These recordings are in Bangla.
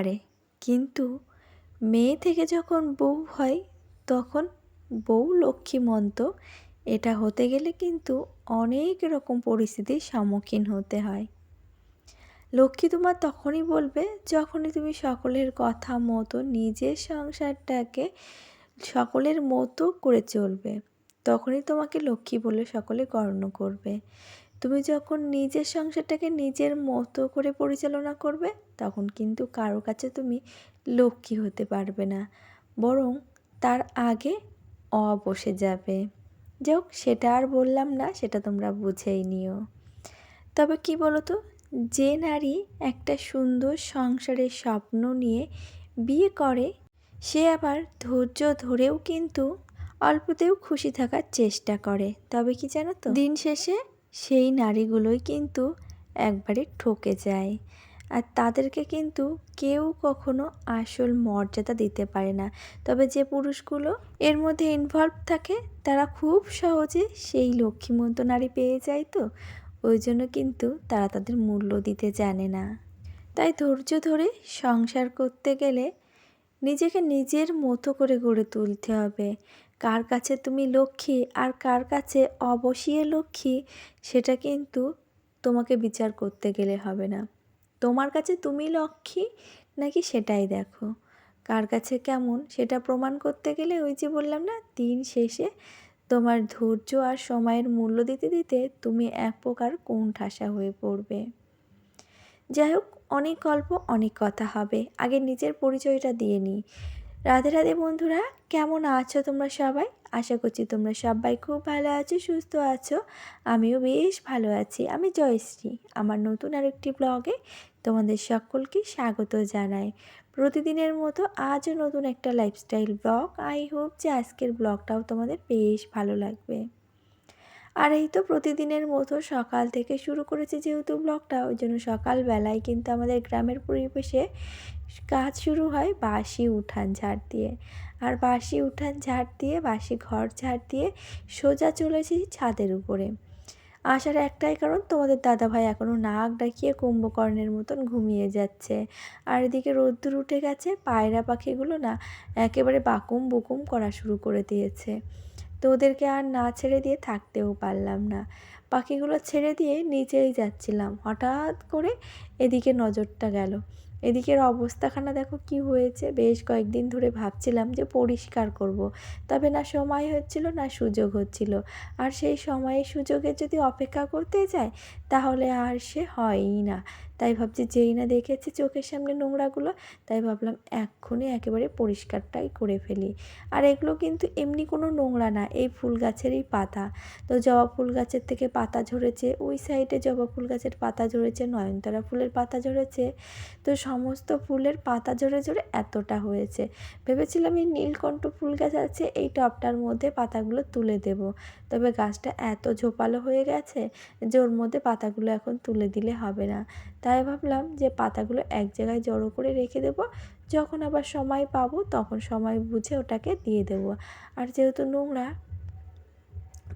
পারে। কিন্তু মেয়ে থেকে যখন বউ হয়, তখন বউ লক্ষ্মী মন্ত এটা হতে গেলে কিন্তু অনেক রকম পরিস্থিতির সম্মুখীন হতে হয়। লক্ষ্মী তোমার তখনই বলবে, যখনই তুমি সকলের কথা মতো নিজের সংসারটাকে সকলের মতো করে চলবে, তখনই তোমাকে লক্ষ্মী বলে সকলে গণ্য করবে। তুমি যখন নিজের সংসারটাকে নিজের মতো করে পরিচালনা করবে, তখন কিন্তু কারও কাছে তুমি লক্ষ্মী হতে পারবে না। বরং তার আগে অ বসে যাবে। যাক সেটা আর বললাম না, সেটা তোমরা বুঝেই নিও। তবে কি বলো তো যে নারী একটা সুন্দর সংসারের স্বপ্ন নিয়ে বিয়ে করে, সে আবার ধৈর্য ধরেও কিন্তু অল্পতেও খুশি থাকার চেষ্টা করে। তবে কি জানো তো, দিন শেষে সেই নারীগুলোই কিন্তু একবারে ঠকে যায়। আর তাদেরকে কিন্তু কেউ কখনো আসল মর্যাদা দিতে পারে না। তবে যে পুরুষগুলো এর মধ্যে ইনভলভ থাকে, তারা খুব সহজে সেই লক্ষ্মীমন্ত নারী পেয়ে যায় তো। ওই জন্য কিন্তু তারা তাদের মূল্য দিতে জানে না। তাই ধৈর্য ধরে সংসার করতে গেলে নিজেকে নিজের মতো করে গড়ে তুলতে হবে। কার কাছে তুমি লক্ষ্মী আর কার কাছে অবসিয়ে লক্ষ্মী, সেটা কিন্তু তোমাকে বিচার করতে গেলে হবে না। তোমার কাছে তুমি লক্ষ্মী নাকি সেটাই দেখো। কার কাছে কেমন সেটা প্রমাণ করতে গেলে ওই যে বললাম না, দিন শেষে তোমার ধৈর্য আর সময়ের মূল্য দিতে দিতে তুমি এক প্রকার কোন ঠাসা হয়ে পড়বে। যাই হোক, অনেক গল্প, অনেক কথা হবে। আগে নিজের পরিচয়টা দিয়ে নিই। রাধে রাধে বন্ধুরা, কেমন আছো তোমরা সবাই? আশা করছি তোমরা সবাই খুব ভালো আছো, সুস্থ আছো। আমিও বেশ ভালো আছি। আমি জয়শ্রী, আমার নতুন আরেকটি ব্লগে তোমাদের সকলকে স্বাগত জানাই। প্রতিদিনের মতো আজও নতুন একটা লাইফস্টাইল ব্লগ আই হোপ যে আজকের ব্লগটাও তোমাদের বেশ ভালো লাগবে। আর এই তো প্রতিদিনের মতো সকাল থেকে শুরু করেছে যেহেতু ব্লগটা ওই জন্য সকালবেলায় কিন্তু আমাদের গ্রামের পরিবেশে কাজ শুরু হয় বাসি উঠান ঝাড় দিয়ে। আর বাসি উঠান ঝাড় দিয়ে বাসি ঘর ঝাড় দিয়ে সোজা চলেছি ছাদের উপরে। আসার একটাই কারণ, তোমাদের দাদাভাই এখনও নাক ডাকিয়ে কুম্ভকর্ণের মতন ঘুমিয়ে যাচ্ছে। আর এদিকে রোদ্দুর উঠে গেছে, পায়রা পাখিগুলো না একেবারে বাকুম বুকুম করা শুরু করে দিয়েছে। তো ওদেরকে আর না ছেড়ে দিয়ে থাকতেও পারলাম না। পাখিগুলো ছেড়ে দিয়ে নিচেই যাচ্ছিলাম। হঠাৎ করে এদিকে নজরটা গেল। এদিকের অবস্থাখানা দেখো কি হয়েছে। বেশ কয়েকদিন ধরে ভাবছিলাম যে পরিষ্কার করব। তবে না সময় হচ্ছিল, না সুযোগ হচ্ছিল। আর সেই সময়ে সুযোগের যদি অপেক্ষা করতে যায়, তাহলে আর সে হয়ই না। তাই ভাবছি যেই না দেখেছি চোখের সামনে নোংরাগুলো, তাই ভাবলাম এক্ষুনি একেবারে পরিষ্কারটাই করে ফেলি। আর এগুলো কিন্তু এমনি কোনো নোংরা না, এই ফুল গাছেরই পাতা। তো জবা ফুল গাছের থেকে পাতা ঝরেছে, ওই সাইডে জবা ফুল গাছের পাতা ঝরেছে, নয়নতারা ফুলের পাতা ঝরেছে। তো সমস্ত ফুলের পাতা ঝরে ঝরে এতটা হয়েছে। ভেবেছিলাম এই নীলকণ্ঠ ফুল গাছ আছে, এই টবটার মধ্যে পাতাগুলো তুলে দেব। তবে গাছটা এত ঝোপালো হয়ে গেছে যে ওর মধ্যে পাতাগুলো এখন তুলে দিলে হবে না। তাই ভাবলাম যে পাতাগুলো এক জায়গায় জড়ো করে রেখে দেব। যখন আবার সময় পাবো তখন সময় বুঝে ওটাকে দিয়ে দেব। আর যেহেতু নোংরা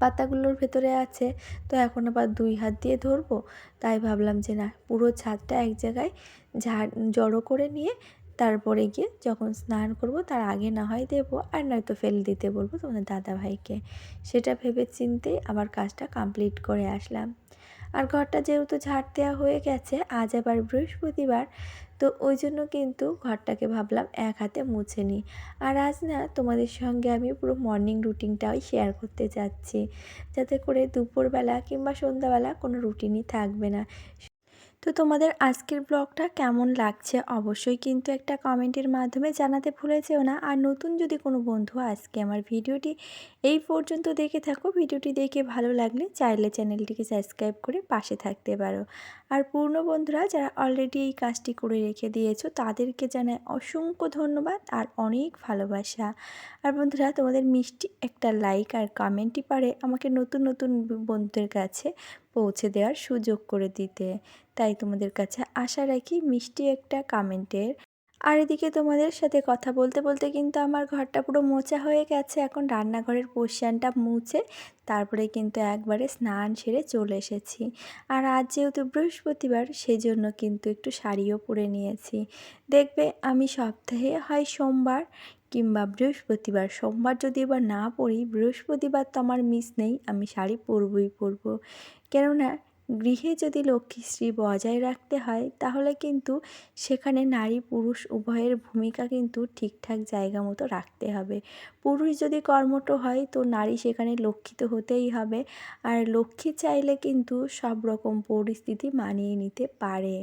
পাতাগুলোর ভেতরে আছে, তো এখন আবার দুই হাত দিয়ে ধরবো। তাই ভাবলাম যে না, পুরো ছাদটা এক জায়গায় ঝাড়, জড়ো করে নিয়ে তারপরে গিয়ে যখন স্নান করব তার আগে না হয় দেবো আর নয়তো ফেলে দিতে বলব তোমাদের দাদা ভাইকে সেটা ভেবে চিনতেই আবার কাজটা কমপ্লিট করে আসলাম। আর ঘরটা যেহেতু ঝাড় দেওয়া হয়ে গেছে, আজ আবার বৃহস্পতিবার, তো ওই জন্য কিন্তু ঘরটাকে ভাবলাম এক হাতে মুছে নিই। আর আজ না তোমাদের সঙ্গে আমি পুরো মর্নিং রুটিনটাই শেয়ার করতে যাচ্ছি, যাতে করে দুপুরবেলা কিংবা সন্ধ্যাবেলা কোনো রুটিনই থাকবে না। তো তোমাদের আজকের ব্লগটা কেমন লাগছে অবশ্যই কিন্তু একটা কমেন্টের মাধ্যমে জানাতে ভুলে যেও না। আর নতুন যদি কোনো বন্ধু আজকে আমার ভিডিওটি এই পর্যন্ত দেখে থাকো, ভিডিওটি দেখে ভালো লাগলে চাইলে চ্যানেলটিকে সাবস্ক্রাইব করে পাশে থাকতে পারো। আর পূর্ণ বন্ধুরা, যারা অলরেডি এই কাজটি করে রেখে দিয়েছ, তাদেরকে জানায় অসংখ্য ধন্যবাদ আর অনেক ভালোবাসা। আর বন্ধুরা, তোমাদের মিষ্টি একটা লাইক আর কমেন্টই পারে আমাকে নতুন নতুন বন্ধুদের কাছে। পৌঁছে দেওয়ার সুযোগ করে দিতে। তাই তোমাদের কাছে আশা রাখি মিষ্টি একটা কমেন্টের। আর এদিকে তোমাদের সাথে কথা বলতে বলতে কিন্তু আমার ঘরটা পুরো মোচা হয়ে গেছে। এখন রান্নাঘরের পোর্শনটা মুছে তারপরে কিন্তু একবারে স্নান সেরে চলে এসেছি। আর আজ যেহেতু বৃহস্পতিবার, সেজন্য কিন্তু একটু শাড়িও পরে নিয়েছি। দেখবে আমি সপ্তাহে হয় সোমবার কিংবা বৃহস্পতিবার, সোমবার যদি এবার না পড়ি বৃহস্পতিবার তো আমার মিস নেই, আমি শাড়ি পরবই পরবো। কেননা গৃহে যদি লক্ষ্মীশ্রী বজায় রাখতে হয়, তাহলে কিন্তু সেখানে নারী পুরুষ উভয়ের ভূমিকা কিন্তু ঠিকঠাক জায়গা মতো রাখতে হবে। পুরুষ যদি কর্মঠ হয়, তো নারী সেখানে লক্ষ্মী তো হতেই হবে। আর লক্ষ্মী চাইলে কিন্তু সব রকম পরিস্থিতি মানিয়ে নিতে পারে।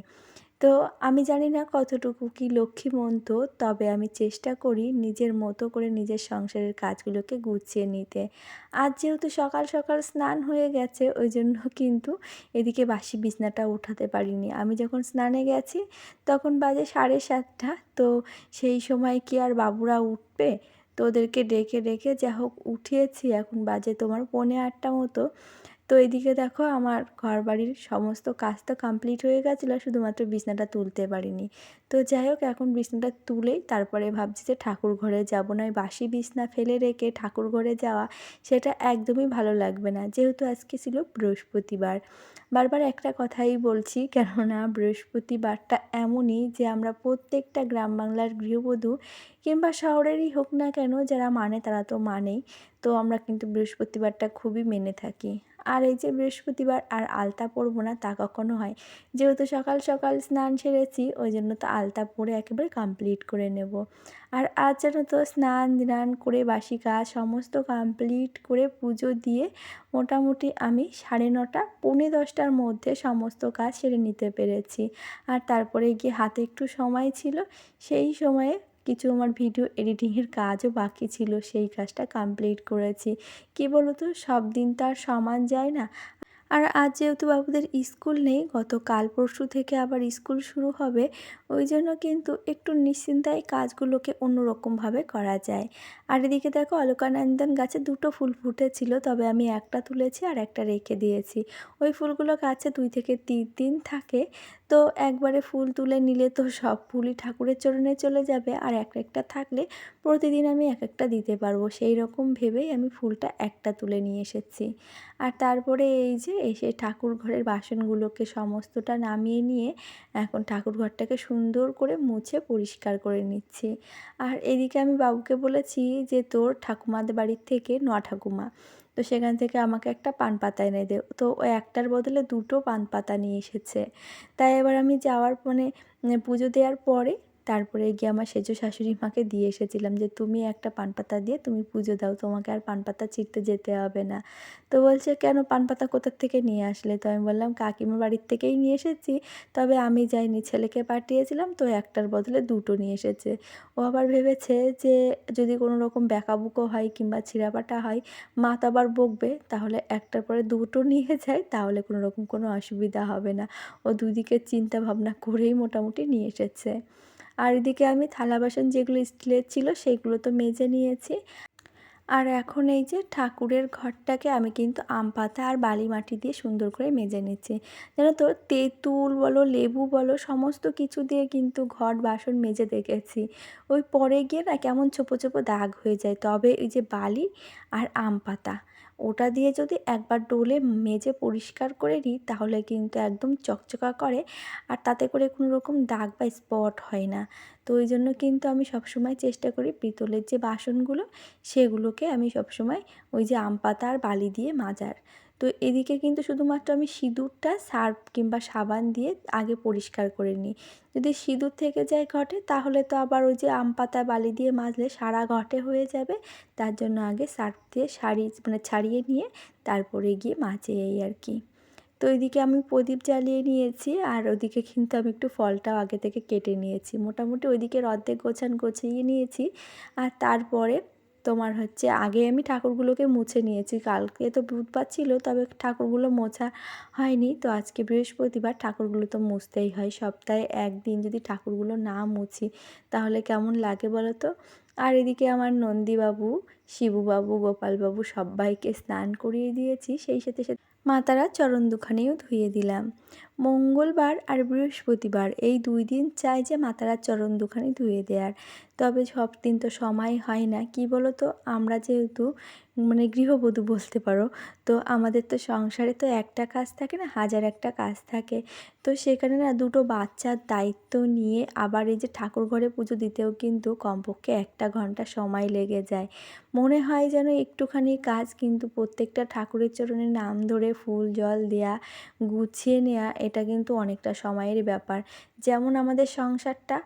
তো আমি জানি না কতটুকু কি লক্ষ্মীমন্ত তবে আমি চেষ্টা করি নিজের মতো করে নিজের সংসারের কাজগুলোকে গুছিয়ে নিতে। আজ যেহেতু সকাল সকাল স্নান হয়ে গেছে, ওই জন্য কিন্তু এদিকে বাসি বিছনাটা উঠাতে পারিনি। আমি যখন স্নানে গেছি, তখন বাজে সাড়ে সাতটা, তো সেই সময় কি আর বাবুরা উঠবে? তো ওদেরকে ডেকে ডেকে যা হোক উঠিয়েছি, এখন বাজে তোমার পৌনে আটটা মতো। তো এদিকে দেখো আমার ঘর বাড়ির সমস্ত কাজ তো কমপ্লিট হয়ে গেছিল, শুধুমাত্র বিছনাটা তুলতে পারিনি। তো যাই হোক, এখন বিছনাটা তুলেই তারপরে ভাবছি যে ঠাকুর ঘরে যাব, নয় বাসি বিছনা ফেলে রেখে ঠাকুর ঘরে যাওয়া সেটা একদমই ভালো লাগবে না। যেহেতু আজকে ছিল বৃহস্পতিবার। বারবার একটা কথাই বলছি, কেননা বৃহস্পতিবারটা এমনই যে আমরা প্রত্যেকটা গ্রাম বাংলার গৃহবধূ কিংবা শহরেরই হোক না কেন, যারা মানে তারা তো মানেই। তো আমরা কিন্তু বৃহস্পতিবারটা খুবই মেনে থাকি। আর এই যে বৃহস্পতিবার আর আলতা পরবো না, তা কখনো হয়। যেহেতু সকাল সকাল স্নান সেরেছি, ওই জন্য তো আলতা পরে একেবারে কমপ্লিট করে নেব। আর আজ যেন তো স্নান ধান করে, বাসি কাজ সমস্ত কমপ্লিট করে পুজো দিয়ে মোটামুটি আমি সাড়ে নটা, পৌনে দশটার মধ্যে সমস্ত কাজ সেরে নিতে পেরেছি। আর তারপরে গিয়ে হাতে একটু সময় ছিল, সেই সময়ে কিছু আমার ভিডিও এডিটিংয়ের কাজও বাকি ছিল, সেই কাজটা কমপ্লিট করেছি। কী বলো তো সব দিন তো আর সমান যায় না। আর আজ যেহেতু বাবুদের স্কুল নেই গত কাল পরশু থেকে আবার স্কুল শুরু হবে, ওই জন্য কিন্তু একটু নিশ্চিন্তায় কাজগুলোকে অন্যরকমভাবে করা যায়। আর এদিকে দেখো, অলকানন্দন গাছে দুটো ফুল ফুটেছিল, তবে আমি একটা তুলেছি আর একটা রেখে দিয়েছি। ওই ফুলগুলো গাছে দুই থেকে তিন দিন থাকে তো একবারে ফুল তুলে নিলে তো সব ফুলই ঠাকুরের চরণে চলে যাবে। আর এক একটা থাকলে প্রতিদিন আমি এক একটা দিতে পারব। সেই রকম ভেবেই আমি ফুলটা একটা তুলে নিয়ে এসেছি। আর তারপরে এই যে এসে ঠাকুর ঘরের বাসনগুলোকে সমস্তটা নামিয়ে নিয়ে এখন ঠাকুর ঘরটাকে সুন্দর করে মুছে পরিষ্কার করে নিচ্ছি। আর এদিকে আমি বাবুকে বলেছি যে, তোর ঠাকুমাদের বাড়ির থেকে ন ঠাকুমা। তো সেখান থেকে আমাকে একটা পান পাতা এনে দে। তো ওই একটার বদলে দুটো পান পাতা নিয়ে এসেছে। তাই এবার আমি যাওয়ার মানে পুজো দেওয়ার পরে তারপরে গিয়ে আমার সেজো শাশুড়ি মাকে দিয়ে এসেছিলাম যে, তুমি একটা পাতা দিয়ে তুমি পুজো দাও, তোমাকে আর পাতা ছিঁড়তে যেতে হবে না। তো বলছে, কেন পাতা কোথার থেকে নিয়ে আসলে? তো আমি বললাম, কাকিমার বাড়ির থেকেই নিয়ে এসেছি, তবে আমি যাইনি, ছেলেকে পাঠিয়েছিলাম তো একটার বদলে দুটো নিয়ে এসেছে। ও আবার ভেবেছে যে, যদি কোনো রকম ব্যাকাবুকো হয় কিংবা ছিঁড়াপাটা হয়, মা তো আবার বকবে, তাহলে একটার পরে দুটো নিয়ে যায়, তাহলে কোনো রকম কোনো অসুবিধা হবে না। ও দুদিকে চিন্তা ভাবনা করেই মোটামুটি নিয়ে এসেছে। আর এদিকে আমি থালা বাসন যেগুলো স্টিলের ছিল সেগুলো তো মেজে নিয়েছি। আর এখন এই যে ঠাকুরের ঘরটাকে আমি কিন্তু আম পাতা আর বালি মাটি দিয়ে সুন্দর করে মেজে নিচ্ছি। যেন তো তেঁতুল বলো, লেবু বলো, সমস্ত কিছু দিয়ে কিন্তু ঘর, বাসন মেজে দেখেছি। ওই পরে গিয়ে না কেমন ছোপো ছোপো দাগ হয়ে যায়। তবে এই যে বালি আর আম পাতা ওটা দিয়ে যদি একবার ডোলে মেজে পরিষ্কার করে নিই, তাহলে কিন্তু একদম চকচকা করে। আর তাতে করে কোনো রকম দাগ বা স্পট হয় না। তো ওই জন্য কিন্তু আমি সবসময় চেষ্টা করি পিতলের যে বাসনগুলো, সেগুলোকে আমি সবসময় ওই যে আম পাতা আর বালি দিয়ে মাজার। তো এদিকে কিন্তু শুধুমাত্র আমি সিঁদুরটা সার্ফ কিংবা সাবান দিয়ে আগে পরিষ্কার করে নিই। যদি সিঁদুর থেকে যায় ঘটে, তাহলে তো আবার ওই যে আম পাতা বালি দিয়ে মাজলে সারা ঘটে হয়ে যাবে। তার জন্য আগে সার্ফ দিয়ে শাড়ি মানে ছাড়িয়ে নিয়ে তারপরে গিয়ে মাঝে এই আর কি। তো ওইদিকে আমি প্রদীপ জ্বালিয়ে নিয়েছি, আর ওদিকে কিন্তু আমি একটু ফলটাও আগে থেকে কেটে নিয়েছি। মোটামুটি ওইদিকে অর্ধেক গোছান গোছিয়ে নিয়েছি, আর তারপরে তোমার হচ্ছে আগে আমি ঠাকুরগুলোকে মুছে নিয়েছি, কালকে তো বুধবার ছিল, তবে ঠাকুরগুলো মোছা হয়নি। তো আজকে বৃহস্পতিবার ঠাকুরগুলো তো মুছতেই হয়, সপ্তাহে একদিন যদি ঠাকুরগুলো না মুছি, তাহলে কেমন লাগে বলো তো? আর এদিকে আমার নন্দীবাবু শিবুবাবু, গোপালবাবু সবাইকে স্নান করিয়ে দিয়েছি, সেই সাথে সাথে মাতারা চরণ দুখানেও ধুয়ে দিলাম। মঙ্গলবার আর বৃহস্পতিবার এই দুই দিন চাই যে মাতারা চরণ দুখানি ধুয়ে দেওয়ার তবে সব দিন তো সময় হয় না, কি বলো তো আমরা যেহেতু মানে গৃহবধূ বলতে পারো, তো আমাদের তো সংসারে তো একটা কাজ থাকে না, হাজার একটা কাজ থাকে। তো সেখানে না দুটো বাচ্চার দায়িত্ব নিয়ে আবার এই যে ঠাকুর ঘরে পুজো দিতেও কিন্তু কমপক্ষে একটা ঘণ্টা সময় লেগে যায়। মনে হয় যেন একটুখানি কাজ, কিন্তু প্রত্যেকটা ঠাকুরের চরণে নাম ধরে ফুল, জল দেয়া, গুছিয়ে নেওয়া এটা কিন্তু অনেকটা সময়ের ব্যাপার। যেমন আমাদের সংসারটা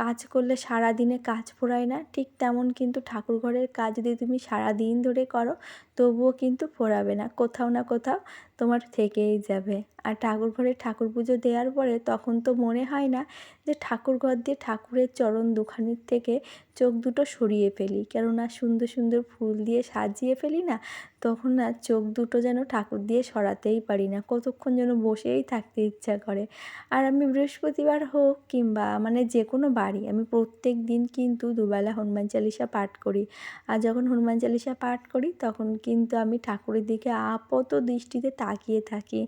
কাজ করলে সারা দিনে কাজ ফোরায় না, ঠিক তেমন কিন্তু ঠাকুর ঘরের কাজ যদি তুমি সারা দিন ধরে করো, তবুও কিন্তু ফোরাবে না, কোথাও না কোথাও তোমার থেকেই যাবে। আর ঠাকুর ঘরে ঠাকুর পুজো দেওয়ার পরে তখন তো মনে হয় না যে ঠাকুর ঘর দিয়ে ঠাকুরের চরণ দুখানির থেকে চোখ দুটো সরিয়ে ফেলি, কেননা সুন্দর সুন্দর ফুল দিয়ে সাজিয়ে ফেলি না তখন না চোখ দুটো যেন ঠাকুর দিয়ে সরাতেই পারি না। কতক্ষণ যেন বসেই থাকতে ইচ্ছা করে। আর আমি বৃহস্পতিবার হোক কিংবা মানে যে কোনো বাড়ি, আমি প্রত্যেক দিন কিন্তু দুবেলা হনুমান চালিসা পাঠ করি। আর যখন হনুমান চালিসা পাঠ করি, তখন কিন্তু আমি ঠাকুরের দিকে আপাত দৃষ্টিতে তাকিয়ে থাকি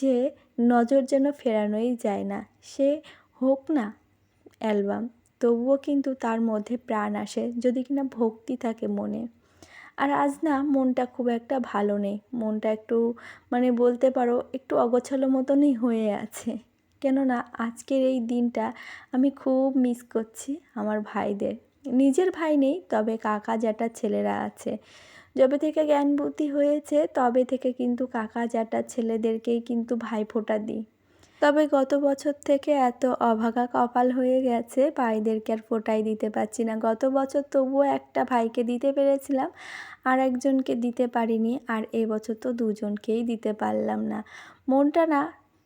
যে নজর যেন ফেরানোই যায় না। সে হোক না অ্যালবাম, তবুও কিন্তু তার মধ্যে প্রাণ আসে, যদি কিনা ভক্তি থাকে মনে। আর আজ না মনটা খুব একটা ভালো নেই। মনটা একটু মানে বলতে পারো, একটু অগোছালো মতনই হয়ে আছে। কেননা আজকের এই দিনটা আমি খুব মিস করছি আমার ভাইদের। নিজের ভাই নেই, তবে কাকা জ্যাঠার ছেলেরা আছে। যবে থেকে জ্ঞান বুদ্ধি হয়েছে, তবে থেকে কিন্তু কাকা জ্যাঠার ছেলেদেরকেই কিন্তু ভাই ফোঁটা দিই। তবে গত বছর থেকে এত অভাগা কপাল হয়ে গেছে, ভাইদেরকে আর ফোটাই দিতে পারছি না। গত বছর তবুও একটা ভাইকে দিতে পেরেছিলাম, আর একজনকে দিতে পারিনি, আর এবছর তো দুজনকেই দিতে পারলাম না। মনটা না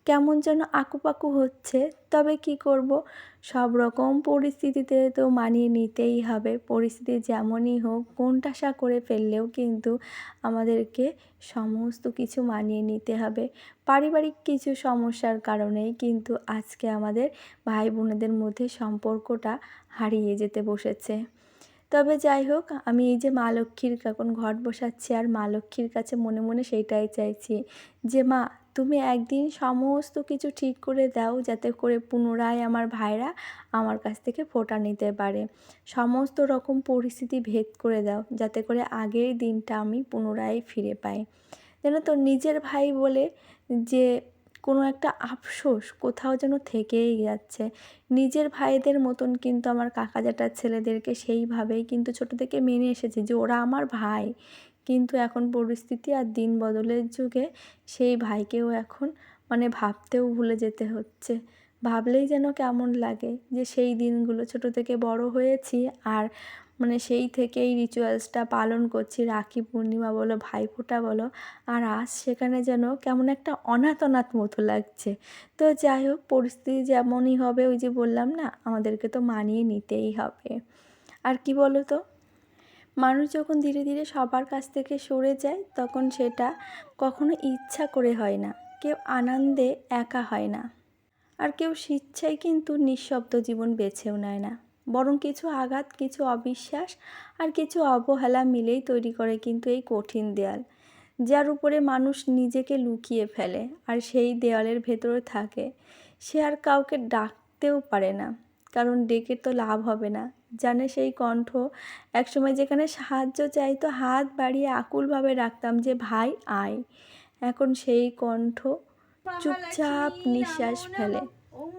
কেমন যেন আকুপাকু হচ্ছে, তবে কি করব? সব রকম পরিস্থিতিতে তো মানিয়ে নিতেই হবে। পরিস্থিতি যেমনই হোক কোনটাশা করে ফেললেও কিন্তু আমাদেরকে সমস্ত কিছু মানিয়ে নিতে হবে। পারিবারিক কিছু সমস্যার কারণেই কিন্তু আজকে আমাদের ভাই বোনেদের মধ্যে সম্পর্কটা হারিয়ে যেতে বসেছে। তবে যাই হোক, আমি এই যে মা লক্ষ্মীর এখন ঘট বসাচ্ছি আর মা লক্ষ্মীর কাছে মনে মনে সেইটাই চাইছি যে, মা তুমি একদিন সমস্ত কিছু ঠিক করে দাও, যাতে করে পুনরায় আমার ভাইরা আমার কাছ থেকে ফোটা নিতে পারে। সমস্ত রকম পরিস্থিতি ভেদ করে দাও, যাতে করে আগের দিনটা আমি পুনরায় ফিরে পাই। যেন তো নিজের ভাই বলে যে, কোনো একটা আফসোস কোথাও যেন থেকেই যাচ্ছে। নিজের ভাইদের মতন কিন্তু আমার কাকা জ্যাঠার ছেলেদেরকে সেইভাবেই কিন্তু ছোটো থেকে মেনে এসেছি যে, ওরা আমার ভাই। কিন্তু এখন পরিস্থিতি আর দিন বদলের যুগে সেই ভাইকেও এখন মানে ভাবতেও ভুলে যেতে হচ্ছে। ভাবলেই যেন কেমন লাগে যে সেই দিনগুলো, ছোট থেকে বড় হয়েছি আর মানে সেই থেকেই রিচুয়ালসটা পালন করছি, রাখি পূর্ণিমা বলো, ভাইফোঁটা বলো, আর আজ সেখানে যেন কেমন একটা অনাথ অনাথ মতো লাগছে। তো যাই হোক, পরিস্থিতি যেমনই হবে, ওই যে বললাম না, আমাদেরকে তো মানিয়ে নিতেই হবে। আর কি বলো তো? মানুষ যখন ধীরে ধীরে সবার কাছ থেকে সরে যায়, তখন সেটা কখনো ইচ্ছা করে হয় না। কেউ আনন্দে একা হয় না। আর কেউ স্বেচ্ছায় কিন্তু নিঃশব্দ জীবন বেছেও নেয় না। বরং কিছু আঘাত, কিছু অবিশ্বাস আর কিছু অবহেলা মিলেই তৈরি করে কিন্তু এই কঠিন দেয়াল, যার উপরে মানুষ নিজেকে লুকিয়ে ফেলে আর সেই দেয়ালের ভেতরে থাকে। সে আর কাউকে ডাকতেও পারে না, কারণ ডেকে তো লাভ হবে না। জানে সেই কণ্ঠ। একসময় যেখানে সাহায্য চাইতো হাত বাড়িয়ে আকুলভাবে রাখতাম যে, ভাই, আয়। এখন সেই কণ্ঠ চুপচাপ নিঃশ্বাস ফেলে।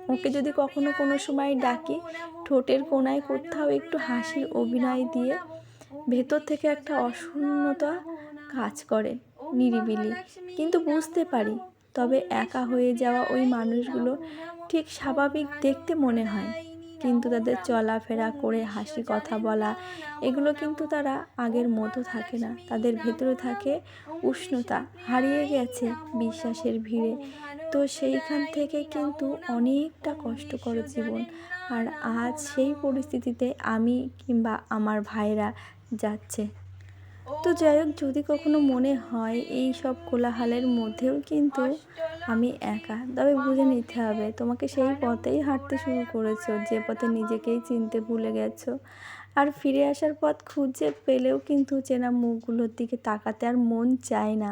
ওকে যদি কখনো কোনো সময় ডাকি, ঠোঁটের কোনায় কোথাও একটু হাসির অভিনয় দিয়ে ভেতর থেকে একটা অশূন্যতা কাজ করে নিরিবিলি। কিন্তু বুঝতে পারি, তবে একা হয়ে যাওয়া ওই মানুষগুলো ঠিক স্বাভাবিক দেখতে মনে হয়। কিন্তু তাদের চলাফেরা করে হাসি, কথা বলা, এগুলো কিন্তু তারা আগের মতো থাকে না। তাদের ভেতরে থাকে উষ্ণতা, হারিয়ে গেছে বিশ্বাসের ভিড়ে। তো সেইখান থেকে কিন্তু অনেকটা কষ্টকর জীবন। আর আজ সেই পরিস্থিতিতে আমি কিংবা আমার ভাইরা যাচ্ছে। তো যাই হোক, যদি কখনো মনে হয় এই সব কোলাহালের মধ্যেও কিন্তু আমি একা। তবে বুঝে নিতে হবে, তোমাকে সেই পথেই হাঁটতে শুরু করেছ, যে পথে নিজেকেই চিনতে ভুলে গেছো। আর ফিরে আসার পথ খুঁজে পেলেও কিন্তু চেনা মুখগুলোর দিকে তাকাতে আর মন চায় না।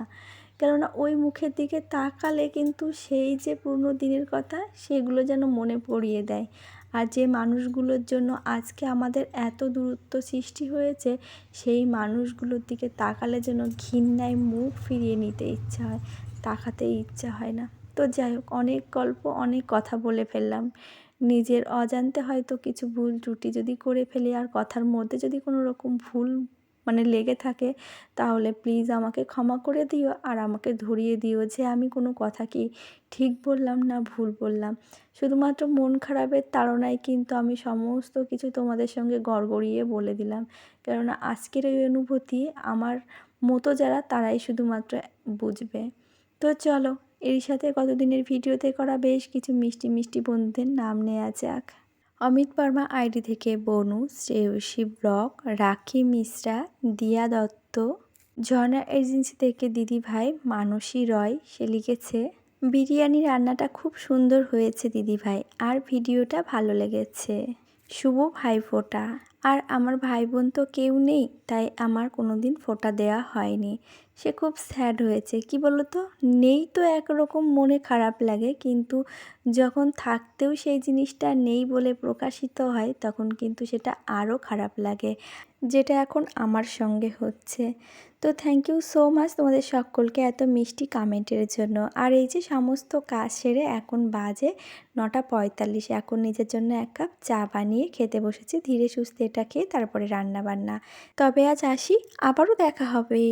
কেননা ওই মুখের দিকে তাকালে কিন্তু সেই যে পুরনো দিনের কথা, সেগুলো যেন মনে পড়িয়ে দেয়। আর যে মানুষগুলোর জন্য আজকে আমাদের এত দূরত্ব সৃষ্টি হয়েছে, সেই মানুষগুলোর দিকে তাকালে যেন ঘৃণায় মুখ ফিরিয়ে নিতে ইচ্ছা হয়, তাকাতে ইচ্ছা হয় না। তো যাই হোক, অনেক গল্প, অনেক কথা বলে ফেললাম। নিজের অজান্তে হয়তো কিছু ভুল ত্রুটি যদি করে ফেলি, আর কথার মধ্যে যদি কোনো রকম ভুল মানে লেগে থাকে, তাহলে প্লিজ আমাকে ক্ষমা করে দিও আর আমাকে ধরিয়ে দিও যে আমি কোনো কথা কি ঠিক বললাম না ভুল বললাম। শুধুমাত্র মন খারাপের তাড়নায় কিন্তু আমি সমস্ত কিছু তোমাদের সঙ্গে গড়গড়িয়ে বলে দিলাম। কেননা আজকের এই অনুভূতি আমার মতো যারা তারাই শুধুমাত্র বুঝবে। তো চলো এর সাথে কতদিনের ভিডিওতে করা বেশ কিছু মিষ্টি মিষ্টি বন্ধুদের নাম নেওয়া যাক। অমিত বর্মা আইডি থেকে বনু শ্রেয়সী ব্লক রাখি মিশ্রা, দিয়া দত্ত, ঝর্ণা এজেন্সি থেকে দিদি ভাই, মানসী রয়, সে লিখেছে, বিরিয়ানি রান্নাটা খুব সুন্দর হয়েছে দিদি ভাই, আর ভিডিওটা ভালো লেগেছে। শুভ ভাই ফোটা আর আমার ভাই বোন তো কেউ নেই, তাই আমার কোনো দিন ফোটা দেওয়া হয়নি। সে খুব স্যাড হয়েছে। কি তো নেই তো একরকম মনে খারাপ লাগে, কিন্তু যখন থাকতেও সেই জিনিসটা নেই বলে প্রকাশিত হয়, তখন কিন্তু সেটা আরও খারাপ লাগে। যেটা এখন আমার সঙ্গে হচ্ছে। তো থ্যাংক ইউ সো মাচ তোমাদের সকলকে এত মিষ্টি কমেন্টের জন্য। আর এই যে সমস্ত কাজ সেরে এখন বাজে নটা পঁয়তাল্লিশ। এখন নিজের জন্য এক কাপ চা বানিয়ে খেতে বসেছি। ধীরে সুস্থে এটা খেয়ে তারপরে রান্না বান্না তবে আজ আসি, আবারও দেখা হবে।